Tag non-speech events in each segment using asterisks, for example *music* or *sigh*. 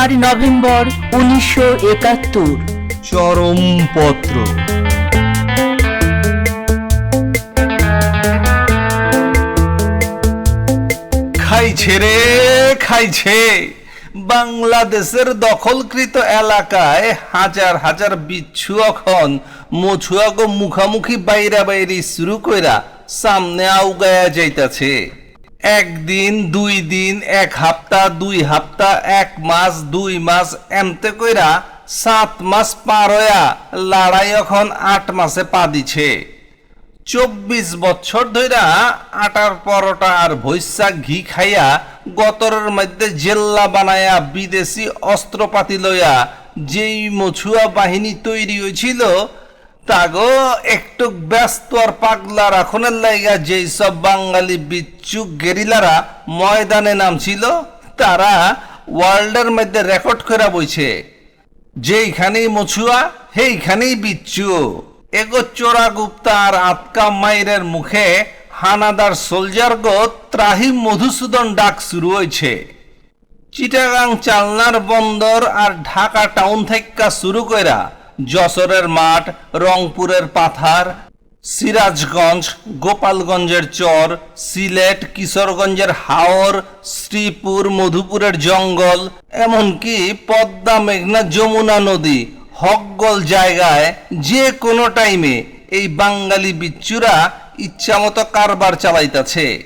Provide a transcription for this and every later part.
চার নভেম্বর উনিশশো একাত্তর। চরমপত্র খাইছে রে, খাইছে। বাংলাদেশের দখলকৃত এলাকায় হাজার হাজার বিচ্ছু এখন মছুয়াগো মুখামুখি বাইরা বাইরি শুরু কইরা সামনে আউগায়া যাইতাছে। একদিন, দুই দিন, এক হাপ্তা, দুই হাপ্তা, এক মাস, দুই মাস, এমতে কইরা সাত মাস পার হইয়া লড়াই এখন আট মাসে পা দিছে। চব্বিশ বছর ধইরা আটার পরোটা আর ভৈসা ঘি খাইয়া গতরের মধ্যে জেল্লা বানায়া বিদেশি অস্ত্রপাতি লইয়া যেই মছুয়া বাহিনী তৈরি হয়েছিল তাগো, একটু ব্যস্ত আর পাগলা রাখনের লাইগা যেই সব বাঙালি বিচ্ছু গেরিলারা ময়দানে নামছিল, তারা ওয়ার্ল্ডের মধ্যে রেকর্ড করে বইছে, যেইখানেই মছুয়া, সেইখানেই বিচ্ছু। এগো চোরা গুপ্তা আর আতকা মাইরের মুখে হানাদার সোলজার গো ত্রাহি মধুসূদন ডাক শুরু হয়েছে চিটাগাং চালনার বন্দর আর ঢাকা টাউন থেকে শুরু কইরা যশোরের মাঠ, রংপুরের পাথার, সিরাজগঞ্জ, গোপালগঞ্জের চর, সিলেট, কিশোরগঞ্জের হাওর, শ্রীপুর, মধুপুরের জঙ্গল, এমনকি পদ্মা, মেঘনা, যমুনা নদী, হকগল জায়গায় যে কোনো টাইমে এই বাঙালি বিচ্ছুরা ইচ্ছামতো কারবার চালাইতাছে।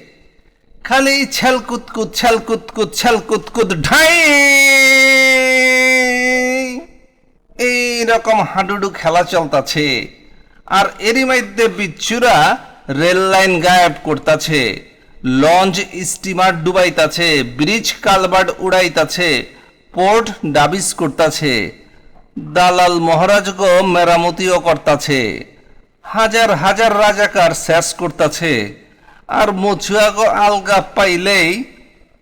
খালি ছ্যাল কুতকুত ছ্যাল কুতকুত ছ্যাল ঢাই! এই রকম হাডুডু খেলা চলতাছে। আর এরই মধ্যে বিচ্ছুরা রেল লাইন গায়েব করতাছে। লঞ্চ স্টিমার ডুবাইতাছে, ব্রিজ কালভার্ট উড়াইতাছে, পোর্ট ডাবিস করতাছে। দালাল মহারাজগো মেরামতিও করতাছে। হাজার হাজার রাজাকার শেষ করতাছে। আর মছুয়াগো আলগা পাইলেই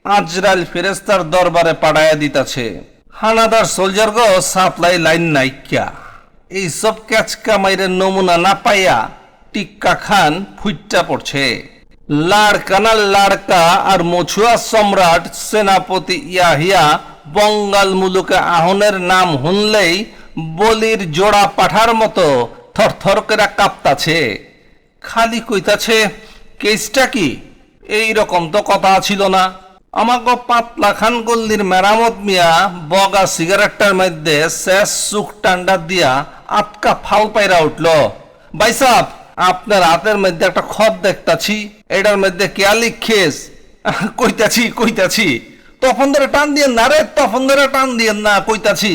আজরাইল ফেরেস্তার দরবারে পাঠাইয়া দিতাছে। হানাদার সোলজার গো সাপ্লাই লাইন নাইকা এই সব ক্যাচকা মাইরের নমুনা না পাইয়া টিক্কা খান ফুইটটা পড়ছে। লাড়কানা লাড়কা আর মছুয়া সম্রাট সেনাপতি ইয়াহিয়া বঙ্গাল মুলুকে আহনের নাম হুনলেই বলির জোড়া পাঠার মতো থরথর করে কাঁপতাছে। খালি কইতাছে, কেসটা কি? এই রকম তো কথা ছিল না। আমাকে পাতলা খান গল্লির মেরামত মিয়া বগা সিগারেটটার মধ্যে শেষ সুখ টান্ডা দিয়া আটকা ফাল পাইরা উঠল। বাইসাব আপনার হাতের মধ্যে একটা খত দেখতাছি, এটার মধ্যে কেয়ালি খেস? *laughs* কইতাছি কইতাছি। তখন ধরে টান দিয়ে না রে তখন ধরে টান দিয়ে না, কইতাছি।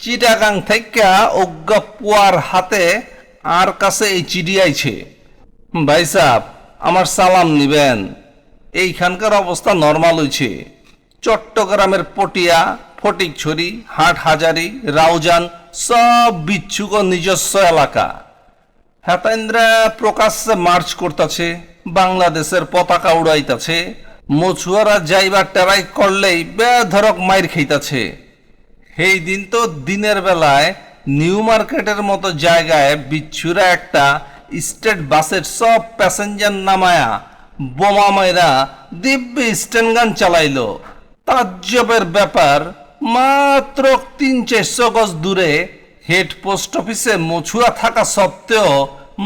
চিটাগাং থেকে অজ্ঞা পুয়ার হাতে আর কাছে এই চিঠি আইছে ভাই সাহ আমার সালাম নিবেন। এইখানকার অবস্থা নর্মাল হয়েছে চট্টগ্রামের পটিয়া, ফটিকছড়ি হাট হাজারি রাউজান, সব বিচ্ছুক নিজস্ব এলাকা। হেতাইন্দ্রা প্রকাশ্যে মার্চ করতেছে, বাংলাদেশের পতাকা উড়াইতাছে, মছুয়ারা যাইবার টেরাই করলেই বেধরক মাইর খাইতাছে। সেই দিন তো দিনের বেলায় নিউ মার্কেটের মতো জায়গায় বিচ্ছুরা একটা স্টেট বাসের সব প্যাসেঞ্জার নামায়া বোমা মাইরা দিব্যি স্ট্যান্ডগান চালাইলো। তাজ্জবের ব্যাপার মাত্র তিন চারশো গজ দূরে হেড পোস্ট অফিসে মছুয়া থাকা সত্ত্বেও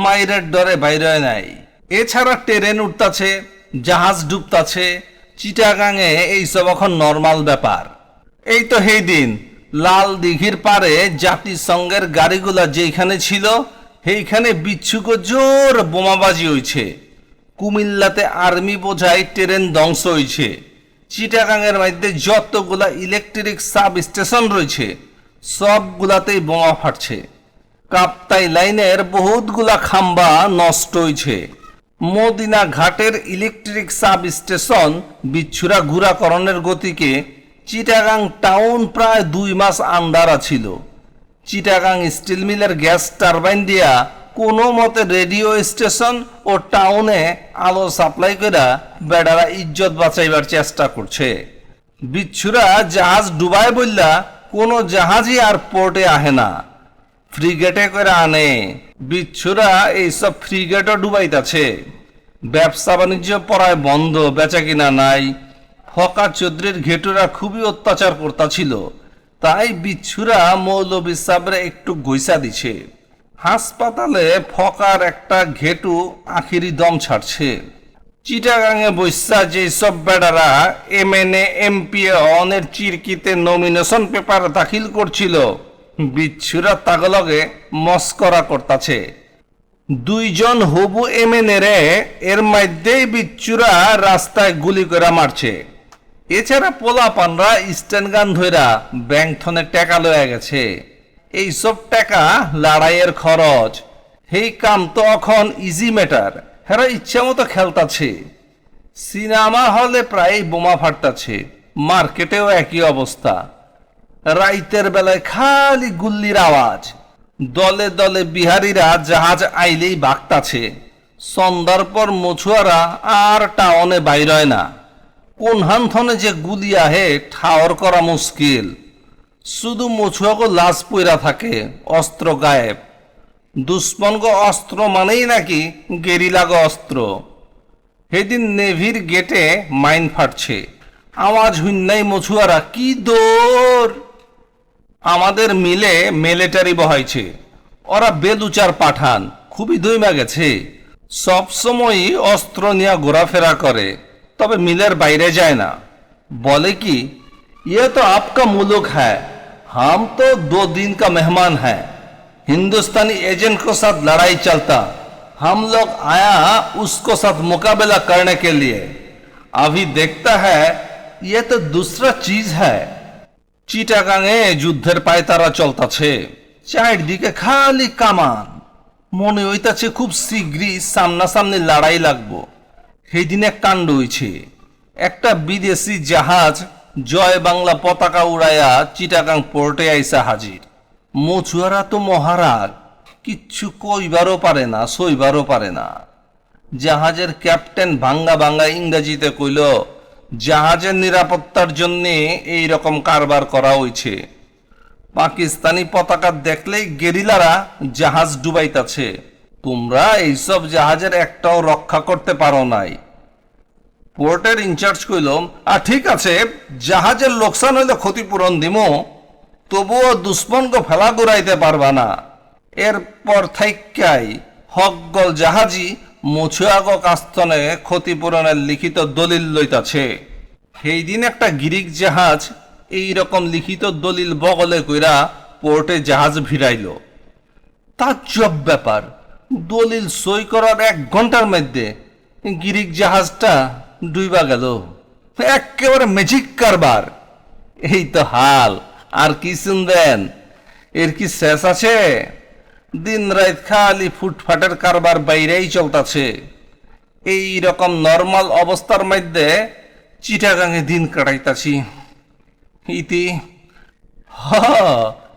মাইরের ডরে বাইরে নাই। এছাড়া ট্রেন উঠতাছে, জাহাজ ডুবতাছে, চিটাগাঙে এইসব এখন নর্মাল ব্যাপার। এই তো সেই দিন, লাল দিঘির পারে জাতিসংঘের গাড়িগুলা যেখানে ছিল, সেইখানে বিচ্ছুক জোর বোমাবাজি হইছে। কুমিল্লাতে আর্মি বোঝাই ট্রেন ধ্বংস হয়েছে চিটাগাংয়ের মধ্যে যতগুলা ইলেকট্রিক সাব স্টেশন রয়েছে, সবগুলাতেই বোমা ফাটছে। কাপ্তাই লাইনের বহুতগুলা খাম্বা নষ্ট হয়েছে মদিনা ঘাটের ইলেকট্রিক সাব স্টেশন বিচ্ছুরা ঘুরাকরণের গতিকে চিটাগাং টাউন প্রায় দুই মাস আন্ডারা ছিল। চিটাগাং স্টিল মিলের গ্যাস টারবাইন দিয়া কোনো মতে রেডিও স্টেশন ও টাউনে আলো সাপ্লাই করে বেড়ারা ইজ্জত বাঁচাইবার চেষ্টা করছে। বিচ্ছুরা জাহাজ ডুবাই বললা কোনো জাহাজই আর পোর্টে আহে না। ফ্রিগেটে করে আনে। বিচ্ছুরা এইসব ফ্রিগেটও ডুবাইতাছে। ব্যবসা বাণিজ্য পড়ায় বন্ধ বেচা কিনা নাই। ফকা চৌধুরীর ঘেটুরা খুবই অত্যাচার করতাছিল। তাই বিচ্ছুরা মৌলবী সাবরে একটু গৈসা দিছে। হাসপাতালে ফকার একটা ঘেটু আখিরি দম ছাড়ছে। চিটাগাঙে বৈশা যে সব বেড়ারা এম এন এমপি অনের চিরকিতে নমিনেশন পেপার দাখিল করছিল, বিচ্ছুরা তাগলগে মস্করা করতাছে। দুইজন হবু এমএনএরে এর মধ্যেই বিচ্ছুরা রাস্তায় গুলি করে মারছে। এছাড়া পোলাপানরা স্ট্যান্ড গান ধইরা ব্যাংক থনে টাকা লয়ে গেছে। এইসব টাকা লড়াইয়ের খরচ। সেই কাম তো এখন ইজি ম্যাটার হেরা ইচ্ছা মতো খেলতাছে। সিনেমা হলে প্রায় বোমা ফাটতাছে। মার্কেটেও একই অবস্থা। রাইতের বেলায় খালি গুল্লির আওয়াজ। দলে দলে বিহারীরা জাহাজ আইলেই বাগতাছে। সন্ধ্যার পর মছুয়ারা আর টাউনে বাইরয় না। কোন হানথনে যে গুলি আহে, ঠাওর করা মুশকিল। শুধু মছুয়াকে লাশ পইরা থাকে, অস্ত্র গায়েব। দুশ্মনগ অস্ত্র মানেই নাকি গেরিলাগ অস্ত্র। সেদিন নেভির গেটে মাইন ফাটছে। আওয়াজ হুন্নাই মছুয়ারা, কি দোর? আমাদের মিলে মিলিটারি বহাইছে। ওরা বেলুচার পাঠান, খুবই দৈমা গেছে। সবসময়ই অস্ত্র নিয়ে ঘোরাফেরা করে, তবে মিলের বাইরে যায় না। বলে কি ইয়ে তো আপকা মুলুক হ্যায়। हम तो दो दिन का मेहमान है हिंदुस्तानी एजेंट को साथ लड़ाई चलता हम लोग आया उसको साथ मुकाबला करने के लिए अभी देखता है ये तो दूसरा चीज है চিটাগাঙে যুদ্ধের পায়তারা চলতাছে চারদিকে খালি কামান মনে হইতাছে খুব শীঘ্রই সামনাসামনি লড়াই লাগবো সেই দিন এক কাণ্ড হইছে একটা বিদেশি জাহাজ জয় বাংলা পতাকা উড়াইয়া চিটাগাং পোর্টে আইসা হাজির। মছুয়ারা তো মহারাজ, কিচ্ছু কইবারও পারে না, সইবারও পারে না। জাহাজের ক্যাপ্টেন ভাঙ্গা ভাঙ্গা ইংরেজিতে কইল, জাহাজের নিরাপত্তার জন্য এই রকম কারবার করা হয়েছে পাকিস্তানি পতাকা দেখলেই গেরিলারা জাহাজ ডুবাইতাছে। তোমরা এইসব জাহাজের একটাও রক্ষা করতে পারো নাই। পোর্টের ইনচার্জ কইল আর ঠিক আছে, জাহাজের লোকসান হইলে ক্ষতিপূরণ দিমো, তবুও দুশ্মনকে ফেলা ঘুরাইতে পারবা না। এরপর থাইকাই হকগল জাহাজি মুছুয়াগ কাস্তনে ক্ষতিপূরণের লিখিত দলিল লইতাছে। সেই দিন একটা গিরিক জাহাজ এই রকম লিখিত দলিল বগলে কইরা পোর্টে জাহাজ ভিড়াইল। তাজ্জব ব্যাপার, দলিল সই করার এক ঘণ্টার মধ্যে গিরিক জাহাজটা ডুইবা গেল। একেবারে ম্যাজিক কারবার। এই তো হাল, আর কি শুনবেন? এর কি শেষ আছে? দিন রাত খালি ফুটফাটের কারবার বাইরেই চলতেছে। এই রকম নর্মাল অবস্থার মধ্যে চিটাগাঙে দিন কাটাইতাছি। ইতি, হ,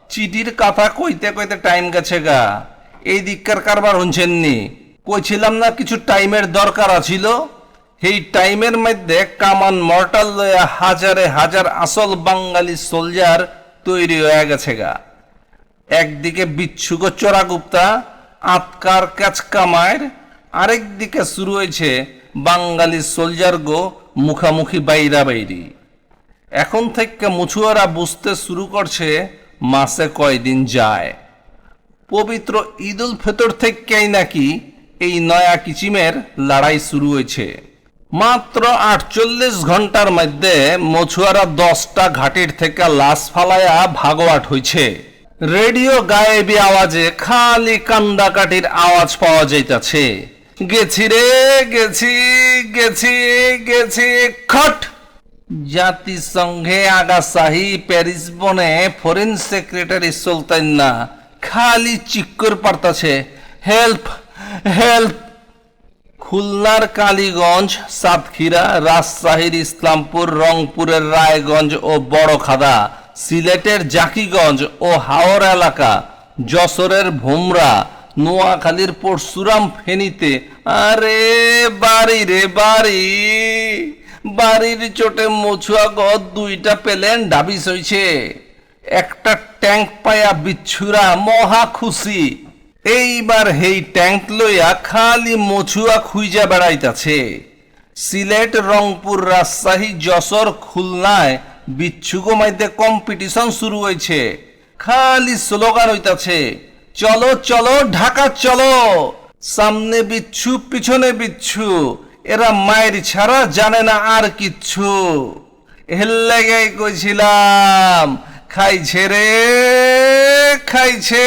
চিঠির কথা কইতে কইতে টাইম গেছে গা। এই দিককার কারবার হচ্ছেননি কইছিলাম না কিছু টাইমের দরকার আছিল? সেই টাইমের মধ্যে কামান মর্টাল লয়া হাজারে হাজার আসল বাঙালি সোলজার তৈরি হয়ে গেছে গা। একদিকে বিচ্ছুক চোরাগুপ্তা আতকার ক্যাচকামায়ের আরেক দিকে শুরু হয়েছে বাঙালি সোলজার গো মুখামুখি বাইরা বাইরি। এখন থেকে মুছুয়ারা বুঝতে শুরু করছে মাসে কয়দিন যায়। পবিত্র ঈদ উল ফিতর থেকেই নাকি এই নয়া কিচিমের লড়াই শুরু হয়েছে। মাত্র আটচল্লিশ ঘণ্টার মধ্যে মছুয়ারা দশটা ঘাটির থেকে লাশ ফালায়া ভাগোয়াট হয়েছে রেডিও গায়েবি আওয়াজে খালি কান্দাকাটির আওয়াজ পাওয়া যাইতাছে। গেছি রে, গেছি গেছি গেছি, খট! জাতিসংঘে আগাসাহি প্যারিস বনে ফরেন সেক্রেটারি সুলতান না খালি চিক্কর পারতাছে, হেল্প হেল্প! খুলনার কালীগঞ্জ, সাতক্ষীরা, রাজশাহীর ইসলামপুর, রংপুরের রায়গঞ্জ ও বড়খাদা, সিলেটের জাকিগঞ্জ ও হাওর এলাকা, যশোরের ভোমরা, নোয়াখালীর পরশুরাম ফেনীতে। আরে বাড়ি রে বাড়ি, বাড়ির চোটে মছুয়া গদ দুইটা পেলেন ডাবিস হইছে। একটা ট্যাঙ্ক পায়া বিচ্ছুরা, মহা খুশি। এইবার হেই ট্যাঙ্ক লইয়া খালি মছুয়া খুইজা বেড়াইতাছে। সিলেট, রংপুর, রাজশাহী, যশোর, খুলনায় বিচ্ছু কমাইতে কম্পিটিশন শুরু হয়েছে খালি স্লোগান হইতাছে, চলো চলো, ঢাকা, চলো! সামনে বিচ্ছু, পিছনে বিচ্ছু, এরা মায়ের ছাড়া জানে না আর কিচ্ছু। এর লেগেই কইছিলাম, খাইছে রে! খাইছে।